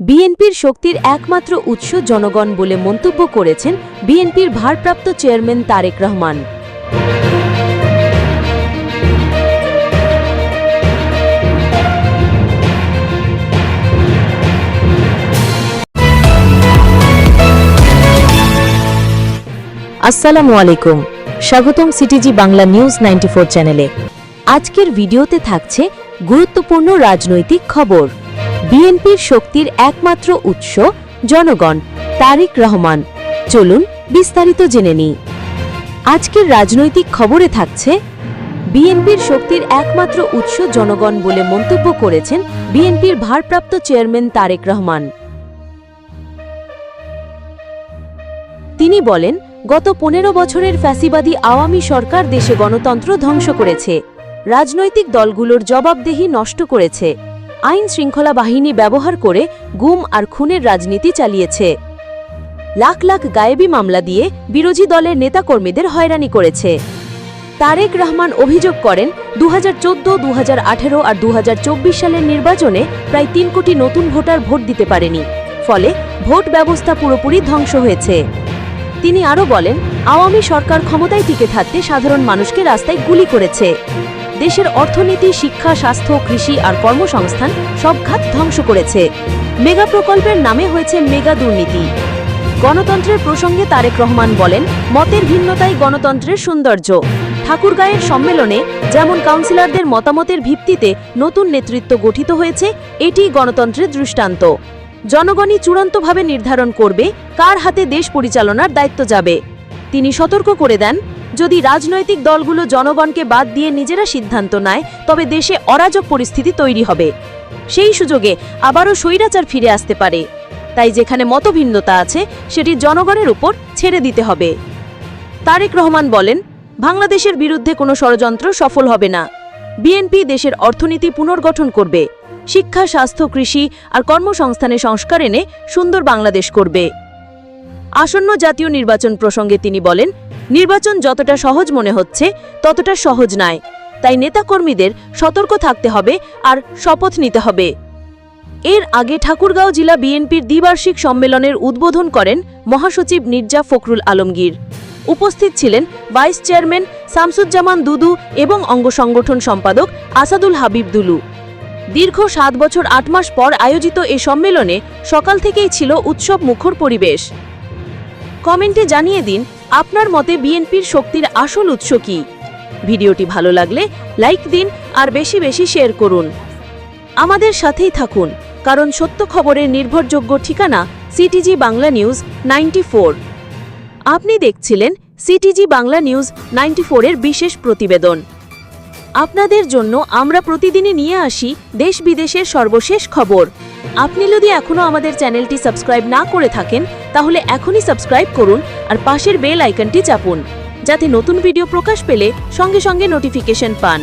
বিএনপির শক্তির একমাত্র উৎস জনগণ বলে মন্তব্য করেছেন বিএনপির ভারপ্রাপ্ত চেয়ারম্যান তারেক রহমান। আসসালামু আলাইকুম। স্বাগতম সিটিজি বাংলা নিউজ 94 চ্যানেলে। আজকের ভিডিওতে থাকছে গুরুত্বপূর্ণ রাজনৈতিক খবর। বিএনপির শক্তির একমাত্র উৎস, জনগণ, তারিক রহমান। চলুন বিস্তারিত জেনে নিই। আজকের রাজনৈতিক খবরে থাকছে, বিএনপির শক্তির একমাত্র উৎস, জনগণ বলে মন্তব্য করেছেন বিএনপির ভারপ্রাপ্ত চেয়ারম্যান তারেক রহমান। তিনি বলেন, গত পনেরো বছরের ফ্যাসিবাদী আওয়ামী সরকার দেশে গণতন্ত্র ধ্বংস করেছে। রাজনৈতিক দলগুলোর জবাবদেহি নষ্ট করেছে। আইন শৃঙ্খলা বাহিনী ব্যবহার করে গুম আর খুনের রাজনীতি চালিয়েছে। লাখ লাখ গায়েবী মামলা দিয়ে বিরোধী দলের নেতাকর্মীদের হয়রানি করেছে। তারেক রহমান অভিযোগ করেন দু হাজার চোদ্দ দু আর দু হাজার চব্বিশ সালের নির্বাচনে প্রায় তিন কোটি নতুন ভোটার ভোট দিতে পারেনি। ফলে ভোট ব্যবস্থা পুরোপুরি ধ্বংস হয়েছে। তিনি আরও বলেন, আওয়ামী সরকার ক্ষমতায় টিকে থাকতে সাধারণ মানুষকে রাস্তায় গুলি করেছে। দেশের অর্থনীতি, শিক্ষা, স্বাস্থ্য, কৃষি আর কর্মসংস্থান সব খাত ধ্বংস করেছে। মেগা প্রকল্পের নামে হয়েছে মেগা দুর্নীতি। গণতন্ত্রের প্রসঙ্গে তারেক রহমান বলেন, মতের ভিন্নতাই গণতন্ত্রের সৌন্দর্য। ঠাকুরগাঁয়ের সম্মেলনে যেমন কাউন্সিলরদের মতামতের ভিত্তিতে নতুন নেতৃত্ব গঠিত হয়েছে, এটি গণতন্ত্রের দৃষ্টান্ত। জনগণই চূড়ান্তভাবে নির্ধারণ করবে কার হাতে দেশ পরিচালনার দায়িত্ব যাবে। তিনি সতর্ক করে দেন যদি রাজনৈতিক দলগুলো জনগণকে বাদ দিয়ে নিজেরা সিদ্ধান্ত নেয়, তবে দেশে অরাজক পরিস্থিতি তৈরি হবে। সেই সুযোগে আবারও স্বৈরাচার ফিরে আসতে পারে। তাই যেখানে মতভিন্নতা আছে, সেটি জনগণের উপর ছেড়ে দিতে হবে। তারেক রহমান বলেন, বাংলাদেশের বিরুদ্ধে কোনো ষড়যন্ত্র সফল হবে না। বিএনপি দেশের অর্থনীতি পুনর্গঠন করবে। শিক্ষা, স্বাস্থ্য, কৃষি আর কর্মসংস্থানে সংস্কার এনে সুন্দর বাংলাদেশ করবে। আসন্ন জাতীয় নির্বাচন প্রসঙ্গে তিনি বলেন, নির্বাচন যতটা সহজ মনে হচ্ছে, ততটা সহজ নয়। তাই নেতাকর্মীদের সতর্ক থাকতে হবে আর শপথ নিতে হবে। এর আগে ঠাকুরগাঁও জেলা বিএনপির দ্বিবার্ষিক সম্মেলনের উদ্বোধন করেন মহাসচিব মির্জা ফখরুল আলমগীর। উপস্থিত ছিলেন ভাইস চেয়ারম্যান শামসুজ্জামান দুদু এবং অঙ্গ সংগঠন সম্পাদক আসাদুল হাবিব দুলু। দীর্ঘ সাত বছর আট মাস পর আয়োজিত এ সম্মেলনে সকাল থেকেই ছিল উৎসব মুখর পরিবেশ। কমেন্টে জানিয়ে দিন আপনার মতে বিএনপির শক্তির আসল উৎস কি। ভিডিওটি ভালো লাগলে লাইক দিন আর বেশি বেশি শেয়ার করুন। আমাদের সাথেই থাকুন, কারণ সত্য খবরের নির্ভরযোগ্য ঠিকানা সিটিজি বাংলা নিউজ নাইনটি আপনি দেখছিলেন সিটিজি বাংলা নিউজ নাইনটি এর বিশেষ প্রতিবেদন। আপনাদের জন্য আমরা প্রতিদিনই নিয়ে আসি দেশ বিদেশের সর্বশেষ খবর। আপনি যদি এখনও আমাদের চ্যানেলটি সাবস্ক্রাইব না করে থাকেন, তাহলে এখনই সাবস্ক্রাইব করুন আর পাশের বেল আইকনটি চাপুন, যাতে নতুন ভিডিও প্রকাশ পেলে সঙ্গে সঙ্গে নোটিফিকেশন পান।